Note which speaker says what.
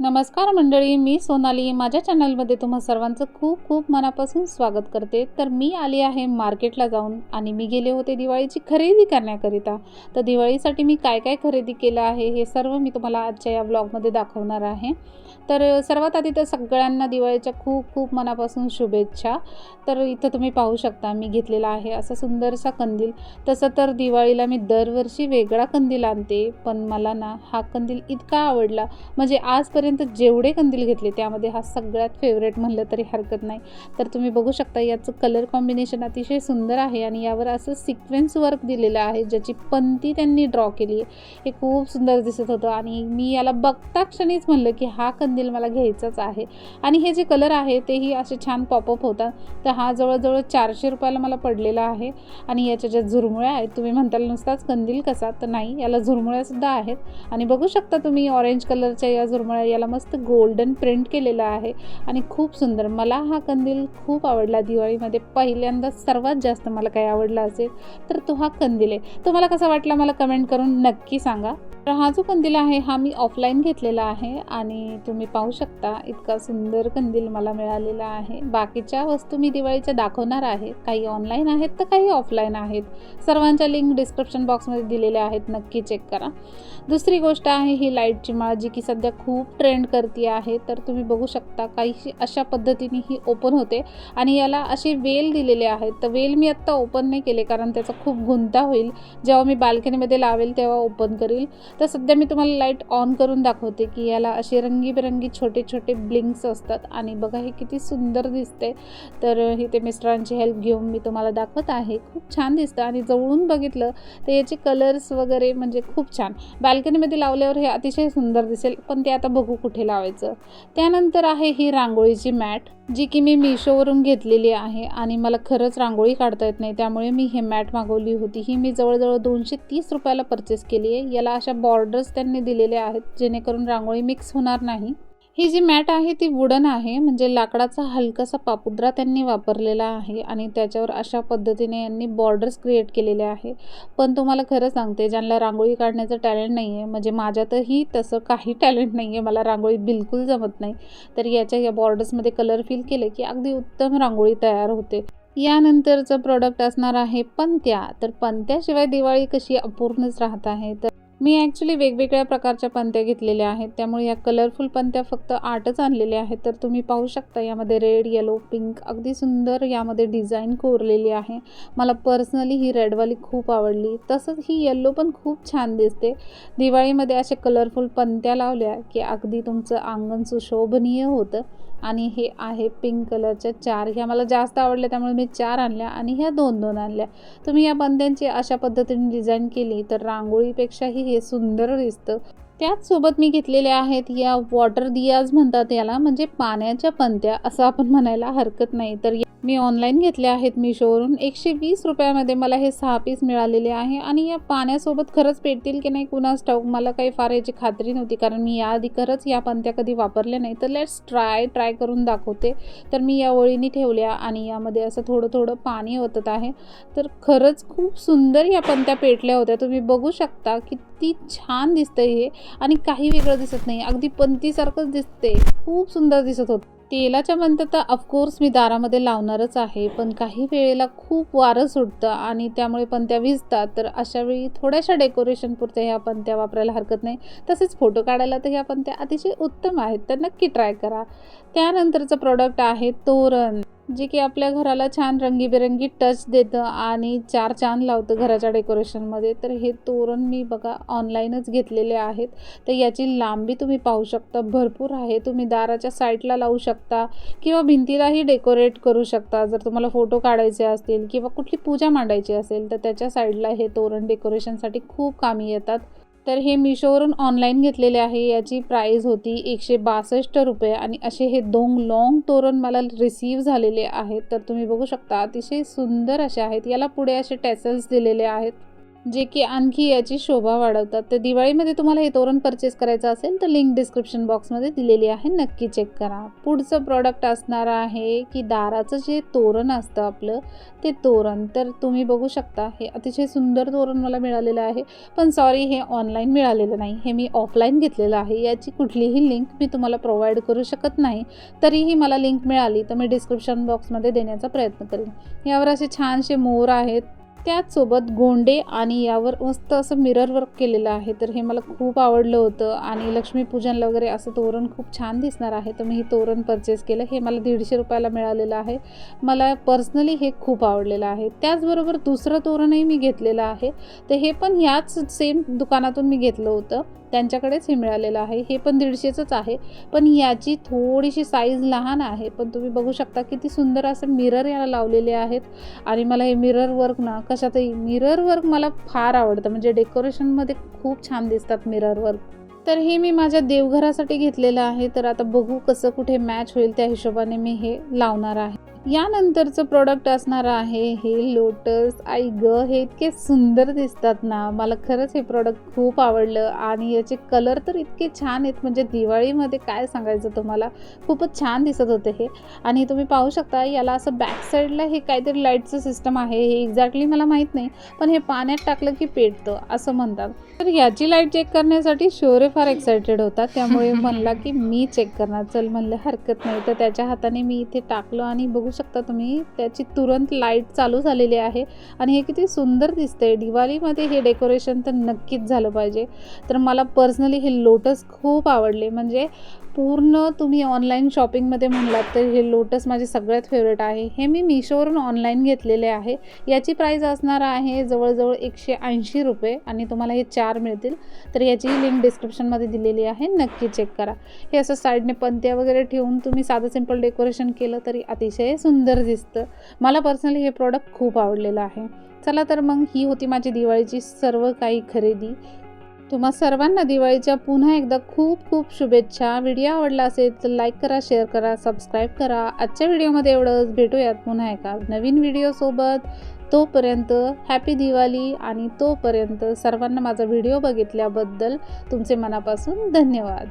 Speaker 1: नमस्कार मंडळी मी सोनाली. माझ्या चॅनलमध्ये तुम्हा सर्वांचं खूप खूप मनापासून स्वागत करते. तर मी आली आहे मार्केटला जाऊन आणि मी गेले होते दिवाळीची खरेदी करण्याकरिता. तर दिवाळीसाठी मी काय काय खरेदी केलं आहे हे सर्व मी तुम्हाला आजच्या या ब्लॉगमध्ये दाखवणार आहे. तर सर्वात आधी तर सगळ्यांना दिवाळीच्या खूप खूप मनापासून शुभेच्छा. तर इथं तुम्ही पाहू शकता मी घेतलेला आहे असा सुंदरसा कंदील. तसं तर दिवाळीला मी दरवर्षी वेगळा कंदील आणते पण मला ना हा कंदील इतका आवडला. म्हणजे आजपर्यंत जेवढे कंदील घेतले त्यामध्ये हा सगळ्यात फेवरेट म्हणलं तरी हरकत नाही. तर तुम्ही बघू शकता याचं कलर कॉम्बिनेशन अतिशय सुंदर आहे आणि यावर असं सिक्वेन्स वर्क दिलेलं आहे ज्याची पंती त्यांनी ड्रॉ केली आहे. हे खूप सुंदर दिसत होतं आणि मी याला बघता क्षणीच म्हणलं की हा कंदील मला घ्यायचाच आहे. आणि हे जे कलर आहे तेही असे छान पॉपअप होतात. तर हा जवळजवळ चारशे रुपयाला मला पडलेला आहे. आणि याच्या ज्या झुरमुळ्या आहेत तुम्ही म्हणताल नुसताच कंदील कसा? तर नाही याला झुरमुळ्यासुद्धा आहेत. आणि बघू शकता तुम्ही ऑरेंज कलरच्या या झुरमुळ्या याला मस्त गोल्डन प्रिंट केलेला आहे. आणि खूप सुंदर मला हा कंदील खूप आवडला दिवाळीमध्ये. पहिल्यांदा सर्वात जास्त मला काय आवडला असेल तर तो हा कंदील आहे. तुम्हाला कसा वाटला मला कमेंट करून नक्की सांगा. तर हा जो कंदील आहे हा मी ऑफलाईन घेतलेला आहे आणि तुम्ही पाहू शकता इतका सुंदर कंदील मला मिळालेला आहे. बाकीच्या वस्तू मी दिवाळीच्या दाखवणार आहे. काही ऑनलाईन आहेत तर काही ऑफलाईन आहेत. सर्वांच्या लिंक डिस्क्रिप्शन बॉक्समध्ये दिलेल्या आहेत. नक्की चेक करा. दुसरी गोष्ट आहे ही लाईटची माळ जी की सध्या खूप ट्रेंड करते आहे तर तुम्ही बघू शकता काही अशा पद्धतीने ही ओपन होते आणि याला असे वेल दिलेले आहेत. तर वेल मी आत्ता ओपन नाही केले कारण त्याचा खूप गुंता होईल. जेव्हा मी बाल्कनीमध्ये लावेल तेव्हा ओपन करील. तर सध्या मी तुम्हाला लाइट ऑन करून दाखवते की याला असे रंगीबेरंगी छोटे छोटे ब्लिंक्स असतात. आणि बघा हे किती सुंदर दिसते तर इथे मिस्टरांची हेल्प घेऊन मी तुम्हाला दाखवत आहे. खूप छान दिसतं. आणि जवळून बघितलं तर याचे कलर्स वगैरे म्हणजे खूप छान. बाल्कनीमध्ये लावल्यावर हे अतिशय सुंदर दिसेल. पण ते आता बघू कुठे लावायचं. त्यानंतर आहे ही रांगोळीची मॅट. जी की मी मिशोवरून घेतलेली आहे आणि मला खरंच रांगोळी काढता येत नाही त्यामुळे मी हे मॅट मागवली होती. ही मी जवळजवळ दोनशे तीस रुपयाला परचेस केली आहे. याला अशा बॉर्डर्स त्यांनी दिलेल्या आहेत जेणेकरून रांगोळी मिक्स होणार नाही. ही जी मॅट आहे ती वुडन आहे म्हणजे लाकडाचा हलकासा पापुद्रा त्यांनी वापरलेला आहे आणि त्याच्यावर अशा पद्धतीने यांनी बॉर्डर्स क्रिएट केलेले आहे. पण तुम्हाला खरं सांगते ज्यांना रांगोळी काढण्याचं टॅलेंट नाही आहे म्हणजे माझ्यातही तसं काही टॅलेंट नाही आहे मला रांगोळी बिलकुल जमत नाही तर याच्या या बॉर्डर्समध्ये कलर फिल केले की अगदी उत्तम रांगोळी तयार होते. यानंतरचं प्रोडक्ट असणार आहे पंत्या तर पंत्याशिवाय दिवाळी कशी अपूर्णच राहत आहे तर मी ॲक्च्युली वेगवेगळ्या प्रकारच्या पंत्या घेतलेल्या आहेत. त्यामुळे या कलरफुल पंत्या फक्त आठच आणलेल्या आहेत. तर तुम्ही पाहू शकता यामध्ये रेड येलो पिंक अगदी सुंदर यामध्ये डिझाईन कोरलेली आहे. मला पर्सनली ही रेडवाली खूप आवडली. तसंच ही येल्लो पण खूप छान दिसते. दिवाळीमध्ये असे कलरफुल पंत्या लावल्या की अगदी तुमचं अंगण सुशोभनीय होतं. आणि हे आहे पिंक कलरच्या चार. ह्या मला जास्त आवडल्या त्यामुळे मी चार आणल्या आणि ह्या दोन दोन आणल्या. तुम्ही या बंद्यांची अशा पद्धतीने डिझाईन केली तर रांगोळीपेक्षाही हे सुंदर दिसतं. त्याचसोबत मी घेतलेल्या आहेत या वॉटर दियाज म्हणतात याला म्हणजे पाण्याच्या पंत्या असं आपण म्हणायला हरकत नाही. तर मी ऑनलाईन घेतले आहेत मिशोवरून. एकशे वीस रुपयामध्ये मला हे सहा पीस मिळालेले आहे आणि या पाण्यासोबत खरंच पेटतील की नाही कुणास ठाऊक? मला काही फार याची खात्री नव्हती कारण मी याआधी खरंच या पंत्या कधी वापरल्या नाही तर लेट्स ट्राय ट्राय करून दाखवते. तर मी या ओळीने ठेवल्या आणि यामध्ये असं थोडं थोडं पाणी ओतत आहे. तर खरंच खूप सुंदर या पंत्या पेटल्या होत्या. तुम्ही बघू शकता किती छान दिसतं हे आणि काही वेगळं दिसत नाही. अगदी पंतीसारखंच दिसते खूप सुंदर दिसत होतं. तेलाच्या म्हणतात तर ऑफकोर्स मी दारामध्ये लावणारच आहे पण काही वेळेला खूप वारं सुटतं आणि त्यामुळे पंत्या विजतात. तर अशा वेळी थोड्याशा डेकोरेशनपुरत्या ह्या पंत्या वापरायला हरकत नाही. तसेच फोटो काढायला तर ह्या पंत्या अतिशय उत्तम आहेत तर नक्की ट्राय करा. त्यानंतरचं प्रॉडक्ट आहे तोरण. जे की आपल्या घराला छान रंगीबेरंगी टच देतं आणि चार चांद लावतं घराच्या डेकोरेशनमध्ये तर हे तोरण मी बघा ऑनलाईनच घेतलेले आहेत. तर याची लांबी तुम्ही पाहू शकता. भरपूर आहे. तुम्ही दाराच्या साईडला लावू शकता किंवा भिंतीलाही डेकोरेट करू शकता. जर तुम्हाला फोटो काढायचे असतील किंवा कुठली पूजा मांडायची असेल तर त्याच्या साईडला हे तोरण डेकोरेशनसाठी खूप कामी येतात. तर हे मिशोवरून ऑनलाईन घेतलेले आहे. याची प्राईज होती एकशे बासष्ट रुपये आणि असे हे दोन लाँग तोरण मला रिसीव झालेले आहेत. तर तुम्ही बघू शकता अतिशय सुंदर असे आहेत. याला पुढे असे टॅसल्स दिलेले आहेत. जे की आणखी याची शोभा वाढवतात. तर दिवाळीमध्ये तुम्हाला हे तोरण परचेस करायचं असेल तर लिंक डिस्क्रिप्शन बॉक्समध्ये दिलेली आहे. नक्की चेक करा. पुढचं प्रॉडक्ट असणार आहे की दाराचं जे तोरण असतं आपलं ते तोरण. तर तुम्ही बघू शकता हे अतिशय सुंदर तोरण मला मिळालेलं आहे. पण सॉरी हे ऑनलाईन मिळालेलं नाही. हे मी ऑफलाईन घेतलेलं आहे. याची कुठलीही लिंक मी तुम्हाला प्रोव्हाइड करू शकत नाही. तरीही मला लिंक मिळाली तर मी डिस्क्रिप्शन बॉक्समध्ये देण्याचा प्रयत्न करेन. यावर असे छानसे मोर आहेत. त्याचसोबत गोंडे आणि यावर मस्त असं मिरर वर्क केलेलं आहे. तर हे मला खूप आवडलं होतं आणि लक्ष्मीपूजनला वगैरे असं तोरण खूप छान दिसणार आहे. तर मी हे तोरण परचेस केलं. हे मला दीडशे रुपयाला मिळालेलं आहे. मला पर्सनली हे खूप आवडलेलं आहे. त्याचबरोबर दुसरं तोरणही मी घेतलेलं आहे. तर हे पण ह्याच सेम दुकानातून मी घेतलं होतं. त्यांच्याकडेच हे मिळालेलं आहे. हे पण दीडशेचंच आहे. पण याची थोडीशी साईज लहान आहे. पण तुम्ही बघू शकता किती सुंदर असं मिरर याला लावलेले आहेत. आणि मला हे मिरर वर्क ना कशातही मिरर वर्क मला फार आवडतं. म्हणजे डेकोरेशनमध्ये खूप छान दिसतात मिरर वर्क तर हे मी माझ्या देवघरासाठी घेतलेलं आहे. तर आता बघू कसं कुठे मॅच होईल त्या हिशोबाने मी हे लावणार आहे. यानंतरचं प्रोडक्ट असणार आहे हे लोटस आई ग हे इतके सुंदर दिसतात ना. मला खरंच हे प्रोडक्ट खूप आवडलं आणि याचे कलर तर इतके छान आहेत. म्हणजे दिवाळीमध्ये काय सांगायचं तुम्हाला? खूपच छान दिसत होते हे. आणि तुम्ही पाहू शकता याला असं बॅक साईडला हे काहीतरी लाईटचं सिस्टम आहे. हे एक्झॅक्टली मला माहीत नाही पण हे पाण्यात टाकलं की पेटतं असं म्हणतात. तर ह्याची लाइट चेक करण्यासाठी शोरे फार एक्सायटेड होता त्यामुळे म्हणला की मी चेक करणार. चल म्हणलं हरकत नाही. तर त्याच्या हाताने मी इथे टाकलं आणि बघू शकता तुम्ही. त्याची तुरंत लाइट चालू झालेली आहे आणि हे किती सुंदर दिसते दिवाळीमध्ये हे डेकोरेशन तर नक्कीच झालं पाहिजे. तर मला पर्सनली हे लोटस खूप आवडले. म्हणजे पूर्ण तुम्ही ऑनलाईन शॉपिंगमध्ये म्हणलात तर हे लोटस माझे सगळ्यात फेवरेट आहे. हे मी मिशोवरून ऑनलाईन घेतलेले आहे. याची प्राईस असणार आहे जवळजवळ एकशे ऐंशी रुपये आणि तुम्हाला हे चार मिळतील. तर याची लिंक डिस्क्रिप्शनमध्ये दिलेली आहे. नक्की चेक करा. हे असं साईडने पंत्या वगैरे ठेवून तुम्ही साधं सिंपल डेकोरेशन केलं तरी अतिशय सुंदर दिसतं. मला पर्सनली हे प्रॉडक्ट खूप आवडलेलं आहे. चला तर मग ही होती माझी दिवाळीची सर्व काही खरेदी. तुम्हा सर्वांना दिवाळीच्या पुन्हा एकदा खूप खूप शुभेच्छा. व्हिडिओ आवडला असेल तर लाईक करा शेअर करा सबस्क्राईब करा. आजच्या व्हिडिओमध्ये एवढंच. भेटूयात पुन्हा एका नवीन व्हिडिओसोबत तोपर्यंत हॅपी दिवाळी आणि तोपर्यंत सर्वांना माझा व्हिडिओ बघितल्याबद्दल तुमचे मनापासून धन्यवाद.